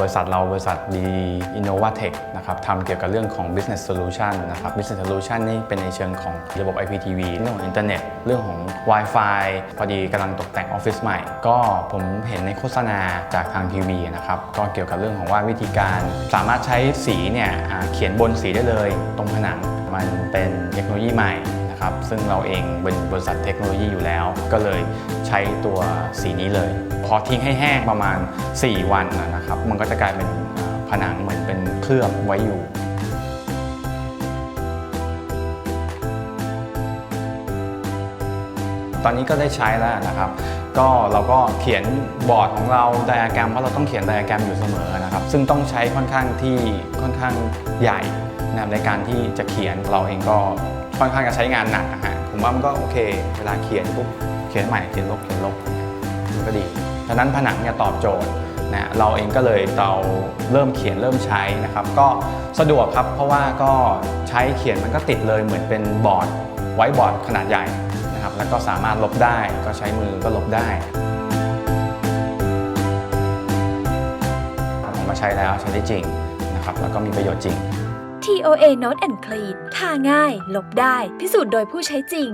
บริษัทเราบริษัทดี Innova Tech นะครับทำเกี่ยวกับเรื่องของ business solution นะครับ business solution นี่เป็นในเชิงของระบบ IPTV เรื่องของอินเทอร์เน็ตเรื่องของ Wi-Fi พอดีกำลังตกแต่งออฟฟิศใหม่ ก็ผมเห็นในโฆษณาจากทางทีวีนะครับก็เกี่ยวกับเรื่องของว่าวิธีการสามารถใช้สีเนี่ยเขียนบนสีได้เลยตรงผนังมันเป็นเทคโนโลยีใหม่ นะครับ ซึ่งเราเองเป็นบริษัทเทคโนโลยีอยู่แล้ว ก็เลยใช้ตัวสีนี้เลย พอทิ้งให้แห้งประมาณ 4 วันนะครับ มันก็จะกลายเป็นผนังเหมือนเป็นเคลือบไว้อยู่ตอนนี้ก็ได้ใช้แล้วนะครับ ก็เราก็เขียนบอร์ดของเราไดอะแกรมเพราะเราต้องเขียนไดอะแกรมอยู่เสมอนะครับ ซึ่งต้องใช้ค่อนข้างที่ค่อนข้างใหญ่นะในการที่จะเขียนเราเองก็ ค่อนข้างจะใช้งานหนักนะฮะผมว่ามันก็โอเค เวลาเขียนปุ๊บเขียนใหม่เขียนลบเขียนลบมันก็ดีดังนั้นผนังเนี่ยตอบโจทย์นะเราเองก็เลยเราเริ่มเขียนเริ่มใช้นะครับ ก็สะดวกครับเพราะว่าก็ใช้เขียนมันก็ติดเลยเหมือนเป็นบอร์ดไว้บอร์ดขนาดใหญ่นะครับ แล้วก็สามารถลบได้ก็ใช้มือก็ลบได้ผมมาใช้แล้วใช้ได้จริงนะครับ แล้วก็มีประโยชน์จริง TOA Note and Clean ทาง่าย ลบได้ พิสูจน์โดยผู้ใช้จริง